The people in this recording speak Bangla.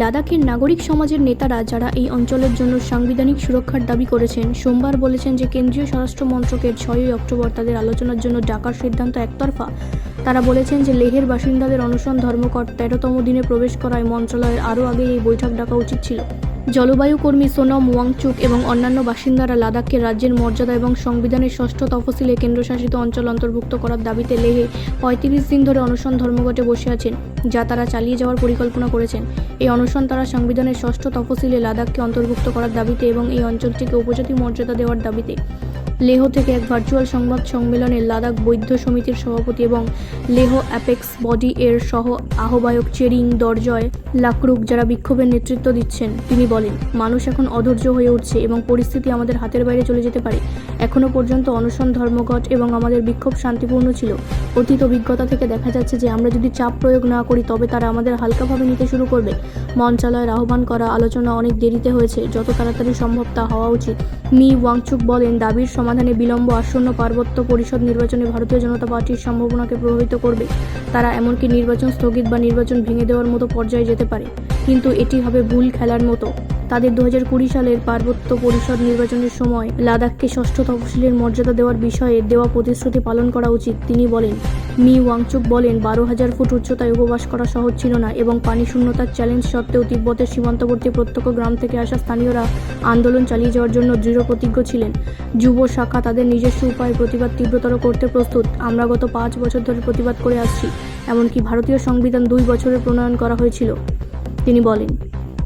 লাদাখের নাগরিক সমাজের নেতারা যারা এই অঞ্চলের জন্য সাংবিধানিক সুরক্ষার দাবি করেছেন, সোমবার বলেছেন যে কেন্দ্রীয় স্বরাষ্ট্র মন্ত্রকের ছয়ই অক্টোবর তাদের আলোচনার জন্য ডাকার সিদ্ধান্ত একতরফা। তারা বলেছেন যে লেহের বাসিন্দাদের অনশন ধর্মঘট তেরোতম দিনে প্রবেশ করায় মন্ত্রণালয়ের আরও আগে এই বৈঠক ডাকা উচিত ছিল। জলবায়ু কর্মী সোনম ওয়াংচুক এবং অন্যান্য বাসিন্দারা লাদাখকে রাজ্যের মর্যাদা এবং সংবিধানের ষষ্ঠ তফসিলে কেন্দ্রশাসিত অঞ্চল অন্তর্ভুক্ত করার দাবিতে লেহে পঁয়ত্রিশ দিন ধরে অনশন ধর্মঘটে বসে আছেন, যা তারা চালিয়ে যাওয়ার পরিকল্পনা করেছেন। এই অনশন তারা সংবিধানের ষষ্ঠ তফসিলে লাদাখকে অন্তর্ভুক্ত করার দাবিতে এবং এই অঞ্চলটিকে উপজাতি মর্যাদা দেওয়ার দাবিতে। লেহ থেকে এক ভার্চুয়াল সংবাদ সম্মেলনে লাদাখ বৌদ্ধ সমিতির সভাপতি এবং লেহ অ্যাপেক্স বডি এর সহ আহ্বায়ক চেরিং দরজয় লাকরুক যারা বিক্ষোভের নেতৃত্ব দিচ্ছেন, তিনি বলেন, মানুষ এখন অধৈর্য হয়ে উঠছে এবং পরিস্থিতি আমাদের হাতের বাইরে চলে যেতে পারে। এখনও পর্যন্ত অনশন ধর্মঘট এবং আমাদের বিক্ষোভ শান্তিপূর্ণ ছিল। অতীত অভিজ্ঞতা থেকে দেখা যাচ্ছে যে আমরা যদি চাপ প্রয়োগ না করি, তবে তারা আমাদের হালকাভাবে নিতে শুরু করবে। মঞ্চালয়ের আহ্বান করা আলোচনা অনেক দেরিতে হয়েছে। যত তাড়াতাড়ি সম্ভব তা হওয়া উচিত। মি ওয়াংচুক বলেন, দাবির সমাধানে বিলম্ব আসন্ন পার্বত্য পরিষদ নির্বাচনে ভারতীয় জনতা পার্টির সম্ভাবনাকে প্রভাবিত করবে। তারা এমনকি নির্বাচন স্থগিত বা নির্বাচন ভেঙে দেওয়ার মতো পর্যায়ে যেতে পারে। কিন্তু এটি হবে ভুল খেলার মতো। তাদের দু সালের পার্বত্য পরিষদ নির্বাচনের সময় লাদাখকে ষষ্ঠ তফসিলের মর্যাদা দেওয়ার বিষয়ে দেওয়া প্রতিশ্রুতি পালন করা উচিত। তিনি বলেন, মি ওয়াংচুক বলেন, বারো হাজার ফুট উচ্চতায় উপবাস করা সহজ ছিল না এবং পানি শূন্যতার চ্যালেঞ্জ সত্ত্বেও তিব্বতের সীমান্তবর্তী প্রত্যক্ষ গ্রাম থেকে আসা স্থানীয়রা আন্দোলন চালিয়ে যাওয়ার জন্য দৃঢ় প্রতিজ্ঞ ছিলেন। যুব শাখা তাদের নিজস্ব উপায়ে প্রতিবাদ তীব্রতর করতে প্রস্তুত। আমরা গত পাঁচ বছর ধরে প্রতিবাদ করে আসছি, এমনকি ভারতীয় সংবিধান দুই বছরে প্রণয়ন করা হয়েছিল, তিনি বলেন।